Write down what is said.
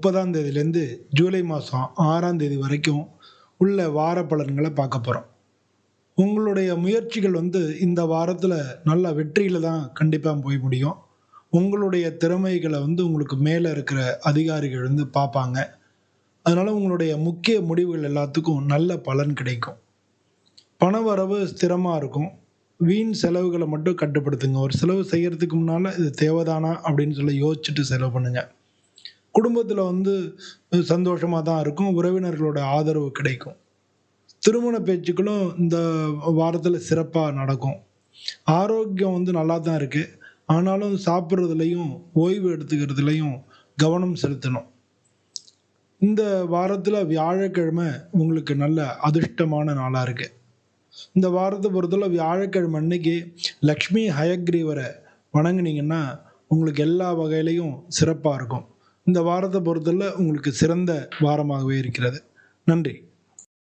முப்பதாம் தேதியிலேருந்து ஜூலை மாதம் ஆறாம் தேதி வரைக்கும் உள்ள வார பலன்களை பார்க்க போகிறோம் உங்களுடைய முயற்சிகள் வந்து இந்த வாரத்தில் நல்ல வெற்றியில் தான் கண்டிப்பாக போய் முடியும். உங்களுடைய திறமைகளை வந்து உங்களுக்கு மேலே இருக்கிற அதிகாரிகள் வந்து பார்ப்பாங்க. அதனால் உங்களுடைய முக்கிய முடிவுகள் எல்லாத்துக்கும் நல்ல பலன் கிடைக்கும். பண வரவு ஸ்திரமாக இருக்கும். வீண் செலவுகளை மட்டும் கட்டுப்படுத்துங்க. ஒரு செலவு செய்கிறதுக்கு முன்னால் இது தேவைதானா அப்படின்னு சொல்லி யோசிச்சுட்டு செலவு பண்ணுங்கள் குடும்பத்தில் வந்து சந்தோஷமாக தான் இருக்கும். உறவினர்களோட ஆதரவு கிடைக்கும். திருமண பேச்சுக்களும் இந்த வாரத்தில் சிறப்பாக நடக்கும். ஆரோக்கியம் வந்து நல்லா தான் இருக்குது ஆனாலும் சாப்பிட்றதுலையும் ஓய்வு எடுத்துக்கிறதுலையும் கவனம் செலுத்தணும். இந்த வாரத்தில் வியாழக்கிழமை உங்களுக்கு நல்ல அதிர்ஷ்டமான நாளாக இருக்குது இந்த வாரத்தை பொறுத்தவரை வியாழக்கிழமை அன்னைக்கு லக்ஷ்மி ஹயக்ரீவரை வணங்குனீங்கன்னா உங்களுக்கு எல்லா வகையிலையும் சிறப்பாக இருக்கும். இந்த வாரத்தை பொறுத்தல உங்களுக்கு சிறந்த வாரமாகவே இருக்கிறது. நன்றி.